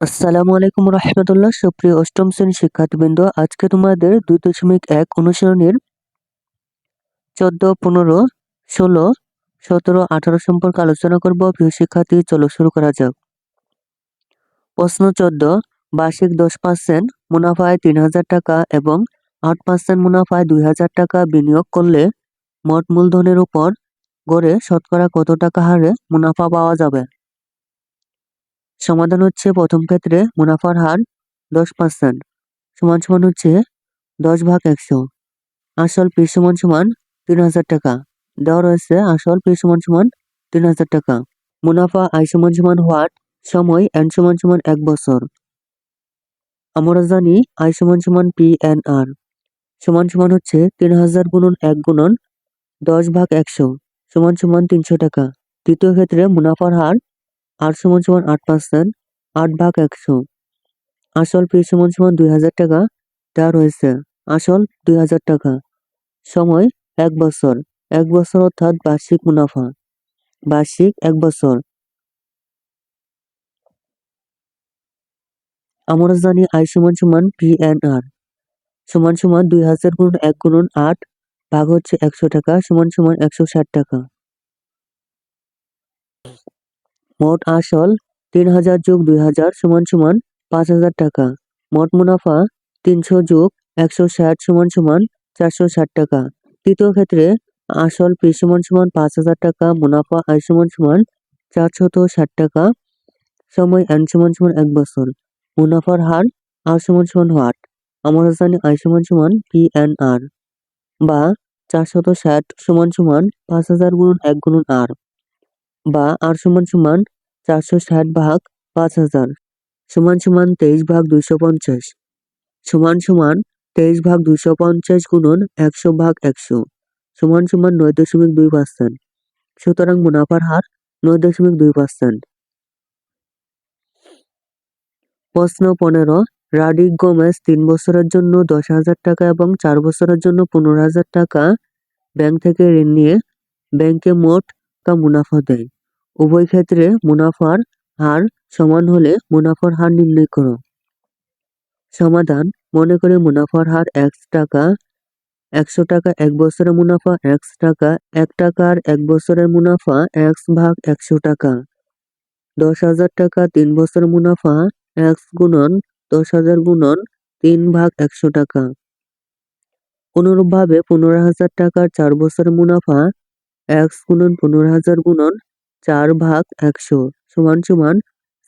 আসসালামু আলাইকুম রহমতুল্লাহ, সুপ্রিয় অষ্টম শ্রেণি শিক্ষার্থীবৃন্দ। আজকে তোমাদের দুই দশমিক এক অনুশীলনের চোদ্দ, পনেরো, ষোলো, সতেরো, আঠারো সম্পর্কে আলোচনা করব। প্রিয় শিক্ষার্থী, চলো শুরু করা যাক। প্রশ্ন চোদ্দ, বার্ষিক দশ পার্সেন্ট মুনাফায় তিন হাজার টাকা এবং আট পার্সেন্ট মুনাফায় দুই হাজার টাকা বিনিয়োগ করলে মোট মূলধনের উপর গড়ে শতকরা কত টাকা হারে মুনাফা পাওয়া যাবে? সমাধান হচ্ছে প্রথম ক্ষেত্রে মুনাফার হার দশ পার্সেন্ট সমান সমান হচ্ছে দশ ভাগ একশো। আসল পি সমান সমান তিন হাজার টাকা। দেওয়া রয়েছে আসল পি সমান সমান তিন হাজার টাকা। মুনাফা আই সমান সমান হোয়াট সময় এন সমান সমান এক বছর। আমরা জানি আই সমান সমান পি এন আর। সমান সমান হচ্ছে তিন হাজার গুণন এক গুণন দশ ভাগ একশো, সমান সমান তিনশো টাকা। তৃতীয় ক্ষেত্রে মুনাফার হার আট সমান সমান আট পার্সেন্ট, আট ভাগ একশো। আসল পি সমান সমান দুই হাজার টাকা দেওয়া রয়েছে। আসল দুই হাজার টাকা। সময় এক বছর। এক বছর অর্থাৎ বার্ষিক মুনাফা। বার্ষিক এক বছর। আমরা জানি আই সমান সমান পি এন আর সমান সমান দুই হাজার গুণ এক গুণ আট ভাগ হচ্ছে একশো টাকা, সমান সমান একশো ষাট টাকা। মোট আসল তিন হাজার যোগ দুই হাজার সমান সমান পাঁচ হাজার টাকা। মোট মুনাফা তিনশো যোগ একশো ষাট সমান সমান চারশো ষাট টাকা। তৃতীয় ক্ষেত্রে আসল পি সমান সমান পাঁচ হাজার টাকা, মুনাফা আয় সমান সমান চারশত ষাট টাকা, সময় এন সমান সমান এক বছর। মুনাফার হার আর সমান সমান হোয়াট? আমার জানি আয় সমান সমান পি এন আর। বা চারশত ষাট সমান সমান পাঁচ হাজার গুণ এক গুণ আর। বা আর সমান সমান চারশো ষাট ভাগ পাঁচ হাজার। সমান সমান তেইশ ভাগ দুইশো পঞ্চাশ। সমান সমান তেইশ ভাগ দুইশো পঞ্চাশ গুণন একশো ভাগ একশো। সমান সমান নয় দশমিক দুই পার্সেন্ট সুতরাং মুনাফার হার নয় দশমিক দুই পার্সেন্ট প্রশ্ন পনেরো, রাডিক গোমেজ তিন বছরের জন্য দশ হাজার টাকা এবং চার বছরের জন্য পনেরো হাজার টাকা ব্যাংক থেকে ঋণ নিয়ে ব্যাংকে মোট কা মুনাফা দেয়। উভয় ক্ষেত্রে মুনাফার হার সমান হলে মুনাফার হার নির্ণয় করো। সমাধান, মনে করে মুনাফার হার একশো টাকা একশো টাকা এক বছরের মুনাফা একশো টাকা এক টাকার এক বছরের মুনাফা এক্স ভাগ একশো টাকা। দশ হাজার টাকা তিন বছরের মুনাফা এক্স গুণন দশ হাজার গুণন তিন ভাগ একশো টাকা। অনুরূপভাবে পনেরো হাজার টাকার চার বছরের মুনাফা এক্স গুণন পনেরো হাজার গুণন চার ভাগ একশো সমান সমান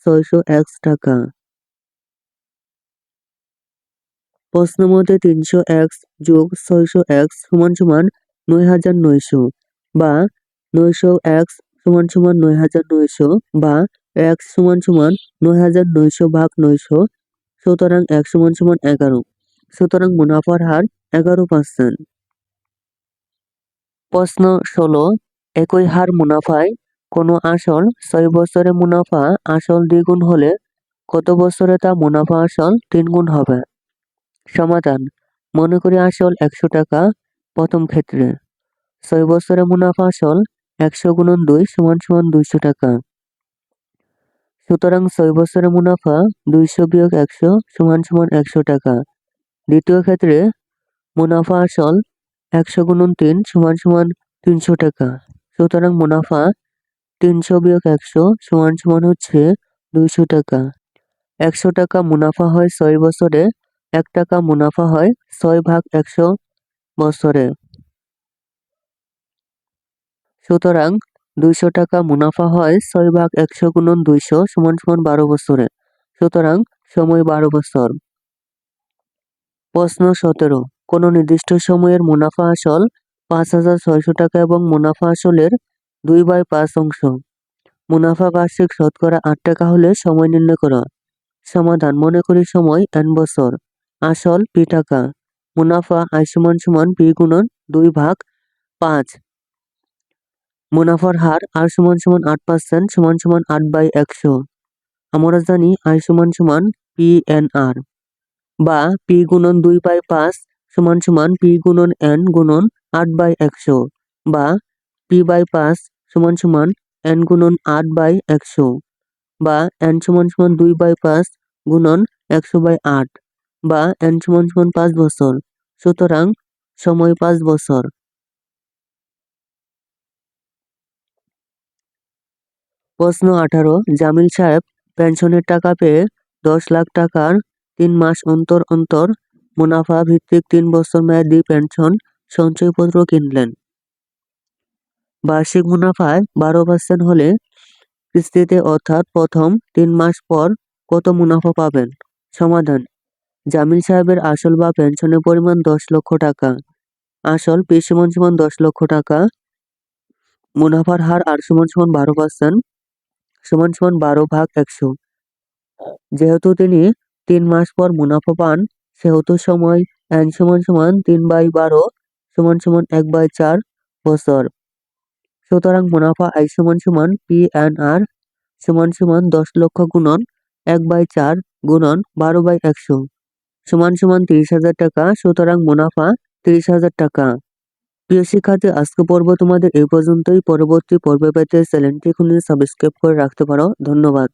ছয়শো এক্স টাকা। প্রশ্ন মতে তিনশো এক্স যোগ ছয়শো এক্স সমান সমান নয় হাজার নয়শো বা নয়শো এক্স সমান সমান নয় হাজার নয়শো বা এক্স সমান সমান নয় হাজার নয়শো ভাগ নয়শো, সুতরাং এক সমান সমান এগারো, সুতরাং মুনাফার হার এগারো পার্সেন্ট প্রশ্ন ষোলো, একই হার মুনাফায় কোনো আসল ছয় বছরে মুনাফা আসল দ্বিগুণ হলে কত বছরে তা মুনাফা আসল তিন গুণ হবে? সমাধান, মনে করি আসল একশো টাকা প্রথম ক্ষেত্রে। ছয় বছরে মুনাফা আসল একশো গুণন দুই সমান সমান দুইশো টাকা। সুতরাং ছয় বছরে মুনাফা দুইশো বিয়োগ একশো সমান সমান একশো টাকা। দ্বিতীয় ক্ষেত্রে মুনাফা আসল একশো গুণন তিন সমান সমান তিনশো টাকা। সুতরাং মুনাফা তিনশো বিয়োগ একশো সমান সমান হচ্ছে দুইশো টাকা। একশো টাকা মুনাফা হয় ছয় বছরে, এক টাকা মুনাফা হয় ছয় ভাগ একশো বছরে। সুতরাং দুইশো টাকা মুনাফা হয় ছয় ভাগ একশো গুণন দুইশো সমান সমান বারো বছরে। সুতরাং সময় বারো বছর। প্রশ্ন সতেরো, কোনো নির্দিষ্ট সময়ের মুনাফা আসল পাঁচ হাজার ছয়শো টাকা এবং মুনাফা আসলের দুই বাই পাঁচ অংশ। মুনাফা বার্ষিক শতকরা আট টাকা হলে সময় নির্ণয় করা। সমাধান, মনে করি সময় এন বছর। আসল পি টাকা। মুনাফা আই সমান সমান পি গুণন দুই ভাগ পাঁচ। মুনাফার হার আর সমান সমান আট পার্সেন্ট সমান সমান আট বাই একশো। আমরা জানি আই সমান সমান পি এন আর বা পি গুণন দুই বাই পাঁচ সমান সমান পি গুণন এন গুণন আট বাই একশো বা পি বাই পাঁচ সমান সমান এন গুণন আট বাই একশো বা এন সমান সমান দুই বাই পাঁচ গুণন একশো বাই আট বা এন সমান সমান পাঁচ বছর। সুতরাং সময় পাঁচ বছর। প্রশ্ন আঠারো, জামিল সাহেব পেনশনের টাকা পেয়ে দশ লাখ টাকার তিন মাস অন্তর অন্তর মুনাফা ভিত্তিক তিন বছর মেয়াদী পেনশন সঞ্চয়পত্র কিনলেন। বার্ষিক মুনাফায় বারো পার্সেন্ট হলে কিস্তিতে অর্থাৎ প্রথম তিন মাস পর কত মুনাফা পাবেন? সমাধান। জামিল সাহেবের আসল বা পেনশনের পরিমাণ দশ লক্ষ টাকা। আসল পি সমান সমান দশ লক্ষ টাকা। মুনাফার হার আর সমান সমান বারো পার্সেন্ট সমান সমান বারো ভাগ একশো। যেহেতু তিনি তিন মাস পর মুনাফা পান, সেহেতু সময় এন সমান সমান তিন বাই বারো সমান সমান এক বাই চার বছর। সুতরাং মুনাফা আই সমান সমান পি এন আর সমান সমান দশ লক্ষ গুণন এক বাই চার গুণন বারো বাই একশো সমান সমান তিরিশ হাজার টাকা, সুতরাং মুনাফা তিরিশ হাজার টাকা। প্রিয় শিক্ষার্থী আজকে পর্ব তোমাদের এই পর্যন্তই। পরবর্তী পর্ব পেতে চ্যানেলটি খুলে সাবস্ক্রাইব করে রাখতে পারো। ধন্যবাদ।